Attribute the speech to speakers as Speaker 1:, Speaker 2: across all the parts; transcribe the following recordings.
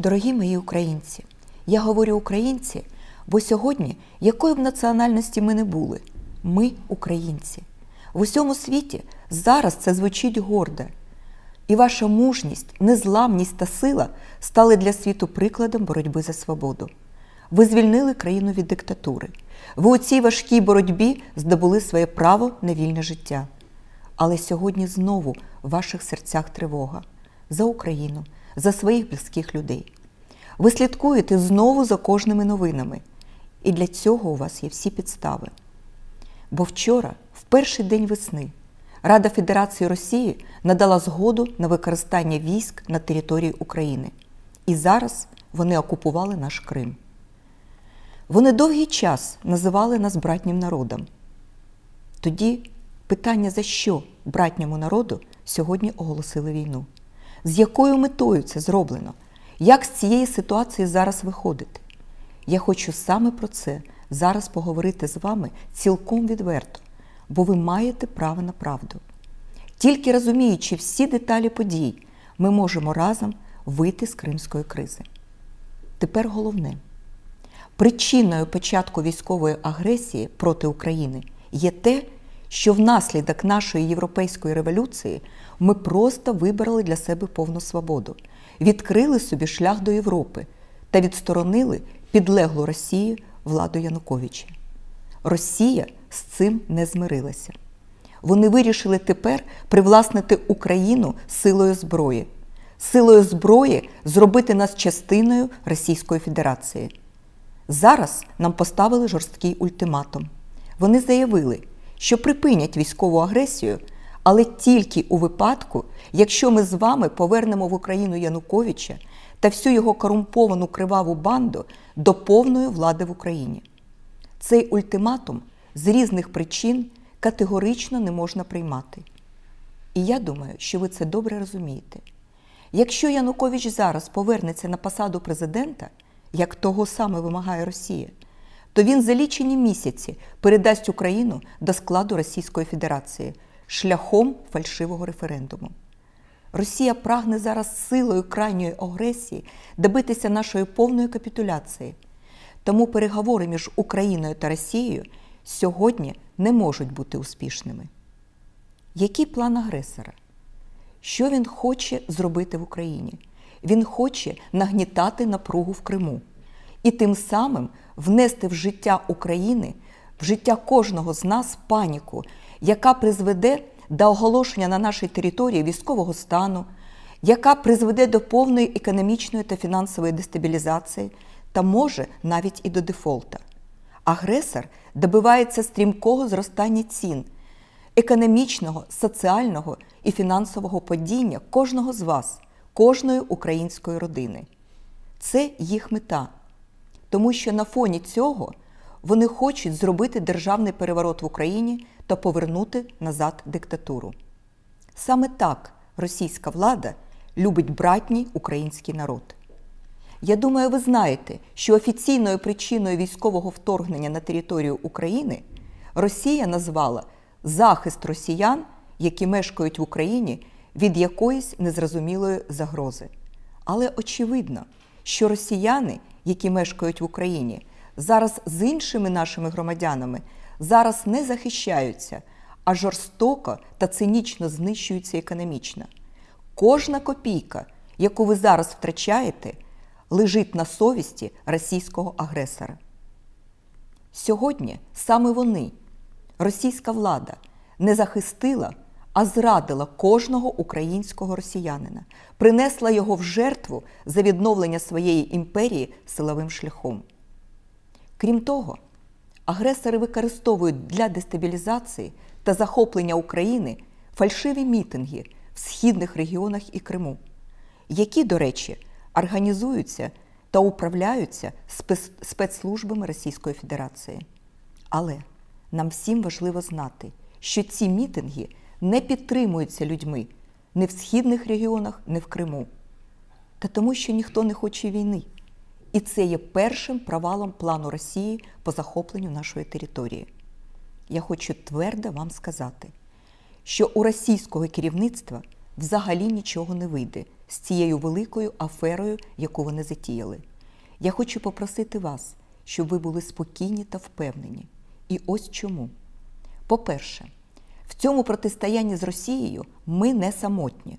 Speaker 1: Дорогі мої українці, я говорю українці, бо сьогодні, якої б національності ми не були, ми українці. В усьому світі зараз це звучить гордо. І ваша мужність, незламність та сила стали для світу прикладом боротьби за свободу. Ви звільнили країну від диктатури. Ви у цій важкій боротьбі здобули своє право на вільне життя. Але сьогодні знову в ваших серцях тривога за Україну, за своїх близьких людей. Ви слідкуєте знову за кожними новинами. І для цього у вас є всі підстави. Бо вчора, в перший день весни, Рада Федерації Росії надала згоду на використання військ на території України. І зараз вони окупували наш Крим. Вони довгий час називали нас братнім народом. Тоді питання, за що братньому народу сьогодні оголосили війну? З якою метою це зроблено? Як з цієї ситуації зараз виходити? Я хочу саме про це зараз поговорити з вами цілком відверто, бо ви маєте право на правду. Тільки розуміючи всі деталі подій, ми можемо разом вийти з кримської кризи. Тепер головне. Причиною початку військової агресії проти України є те, що внаслідок нашої європейської революції ми просто вибрали для себе повну свободу, відкрили собі шлях до Європи та відсторонили підлеглу Росії владу Януковича. Росія з цим не змирилася. Вони вирішили тепер привласнити Україну силою зброї, силою зброї зробити нас частиною Російської Федерації. Зараз нам поставили жорсткий ультиматум. Вони заявили, що припинять військову агресію, але тільки у випадку, якщо ми з вами повернемо в Україну Януковича та всю його корумповану криваву банду до повної влади в Україні. Цей ультиматум з різних причин категорично не можна приймати. І я думаю, що ви це добре розумієте. Якщо Янукович зараз повернеться на посаду президента, як того саме вимагає Росія, то він за лічені місяці передасть Україну до складу Російської Федерації шляхом фальшивого референдуму. Росія прагне зараз силою крайньої агресії добитися нашої повної капітуляції. Тому переговори між Україною та Росією сьогодні не можуть бути успішними. Який план агресора? Що він хоче зробити в Україні? Він хоче нагнітати напругу в Криму і тим самим внести в життя України, в життя кожного з нас паніку, яка призведе до оголошення на нашій території військового стану, яка призведе до повної економічної та фінансової дестабілізації та може навіть і до дефолта. Агресор добивається стрімкого зростання цін, економічного, соціального і фінансового падіння кожного з вас, кожної української родини. Це їх мета, тому що на фоні цього вони хочуть зробити державний переворот в Україні та повернути назад диктатуру. Саме так російська влада любить братній український народ. Я думаю, ви знаєте, що офіційною причиною військового вторгнення на територію України Росія назвала захист росіян, які мешкають в Україні від якоїсь незрозумілої загрози. Але очевидно, що росіяни, які мешкають в Україні, зараз з іншими нашими громадянами зараз не захищаються, а жорстоко та цинічно знищуються економічно. Кожна копійка, яку ви зараз втрачаєте, лежить на совісті російського агресора. Сьогодні саме вони, російська влада, не захистила, а зрадила кожного українського росіянина, принесла його в жертву за відновлення своєї імперії силовим шляхом. Крім того, агресори використовують для дестабілізації та захоплення України фальшиві мітинги в східних регіонах і Криму, які, до речі, організуються та управляються спецслужбами Російської Федерації. Але нам всім важливо знати, що ці мітинги не підтримуються людьми ні в східних регіонах, ні в Криму. Та тому, що ніхто не хоче війни. І це є першим провалом плану Росії по захопленню нашої території. Я хочу твердо вам сказати, що у російського керівництва взагалі нічого не вийде з цією великою аферою, яку вони затіяли. Я хочу попросити вас, щоб ви були спокійні та впевнені. І ось чому. По-перше, в цьому протистоянні з Росією ми не самотні.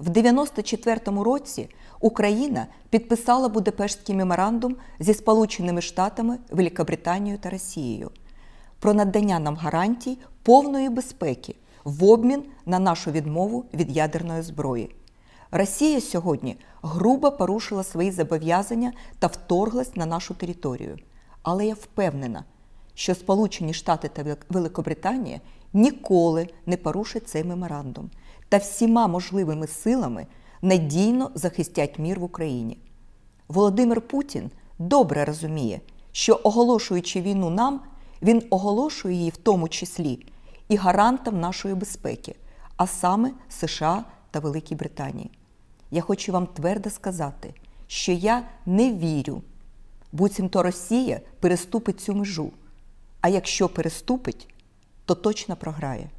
Speaker 1: В 94-му році Україна підписала Будапештський меморандум зі Сполученими Штатами, Великобританією та Росією про надання нам гарантій повної безпеки в обмін на нашу відмову від ядерної зброї. Росія сьогодні грубо порушила свої зобов'язання та вторглась на нашу територію. Але я впевнена, що Сполучені Штати та Великобританія ніколи не порушать цей меморандум та всіма можливими силами надійно захистять мір в Україні. Володимир Путін добре розуміє, що оголошуючи війну нам, він оголошує її в тому числі і гарантом нашої безпеки, а саме США та Великій Британії. Я хочу вам твердо сказати, що я не вірю, буцімто Росія переступить цю межу. А якщо переступить, то точно програє.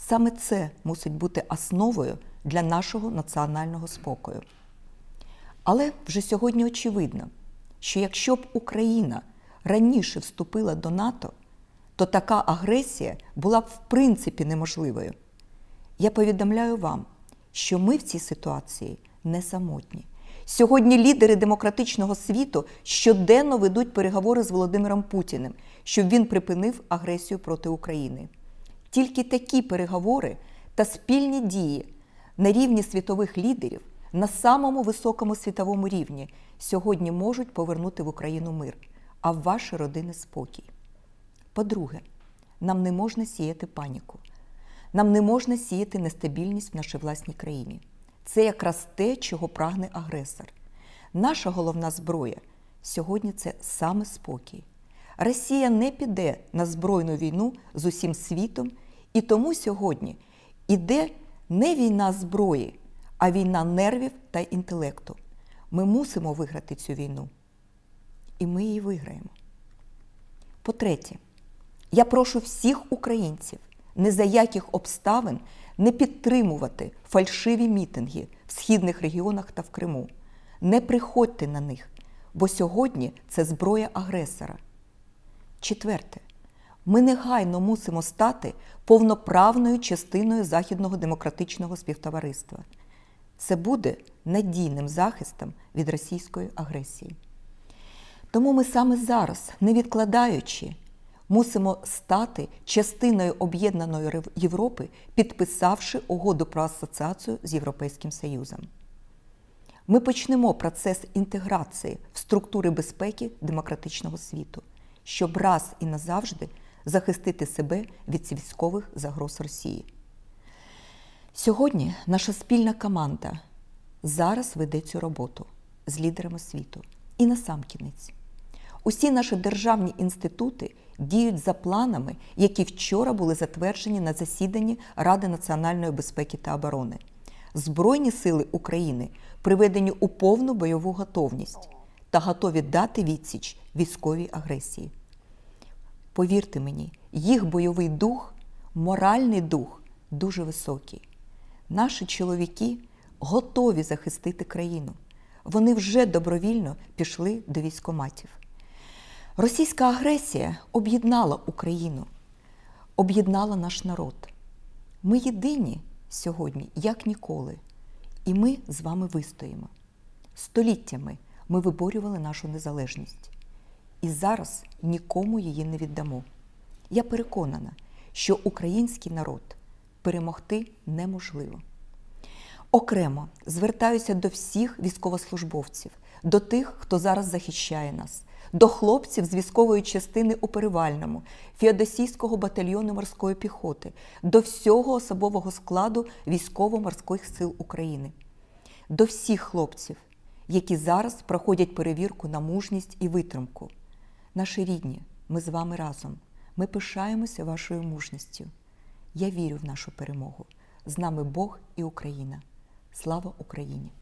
Speaker 1: Саме це мусить бути основою для нашого національного спокою. Але вже сьогодні очевидно, що якщо б Україна раніше вступила до НАТО, то така агресія була б в принципі неможливою. Я повідомляю вам, що ми в цій ситуації не самотні. Сьогодні лідери демократичного світу щоденно ведуть переговори з Володимиром Путіним, щоб він припинив агресію проти України. Тільки такі переговори та спільні дії на рівні світових лідерів на самому високому світовому рівні сьогодні можуть повернути в Україну мир, а в ваші родини спокій. По-друге, нам не можна сіяти паніку. Нам не можна сіяти нестабільність в нашій власній країні. Це якраз те, чого прагне агресор. Наша головна зброя сьогодні це саме спокій. Росія не піде на збройну війну з усім світом, і тому сьогодні іде не війна зброї, а війна нервів та інтелекту. Ми мусимо виграти цю війну. І ми її виграємо. По-третє, я прошу всіх українців ні за яких обставин не підтримувати фальшиві мітинги в східних регіонах та в Криму. Не приходьте на них, бо сьогодні це зброя агресора. Четверте, ми негайно мусимо стати повноправною частиною західного демократичного співтовариства. Це буде надійним захистом від російської агресії. Тому ми саме зараз, не відкладаючи, мусимо стати частиною об'єднаної Європи, підписавши угоду про асоціацію з Європейським Союзом. Ми почнемо процес інтеграції в структури безпеки демократичного світу, щоб раз і назавжди захистити себе від військових загроз Росії. Сьогодні наша спільна команда зараз веде цю роботу з лідерами світу. І насамкінець. Усі наші державні інститути діють за планами, які вчора були затверджені на засіданні Ради національної безпеки та оборони. Збройні сили України приведені у повну бойову готовність та готові дати відсіч військовій агресії. Повірте мені, їх бойовий дух, моральний дух дуже високий. Наші чоловіки готові захистити країну. Вони вже добровільно пішли до військоматів. Російська агресія об'єднала Україну, об'єднала наш народ. Ми єдині сьогодні, як ніколи, і ми з вами вистоїмо. Століттями ми виборювали нашу незалежність. І зараз нікому її не віддамо. Я переконана, що український народ перемогти неможливо. Окремо звертаюся до всіх військовослужбовців, до тих, хто зараз захищає нас, до хлопців з військової частини у Перевальному, Феодосійського батальйону морської піхоти, до всього особового складу військово-морських сил України, до всіх хлопців, які зараз проходять перевірку на мужність і витримку. Наші рідні, ми з вами разом. Ми пишаємося вашою мужністю. Я вірю в нашу перемогу. З нами Бог і Україна. Слава Україні!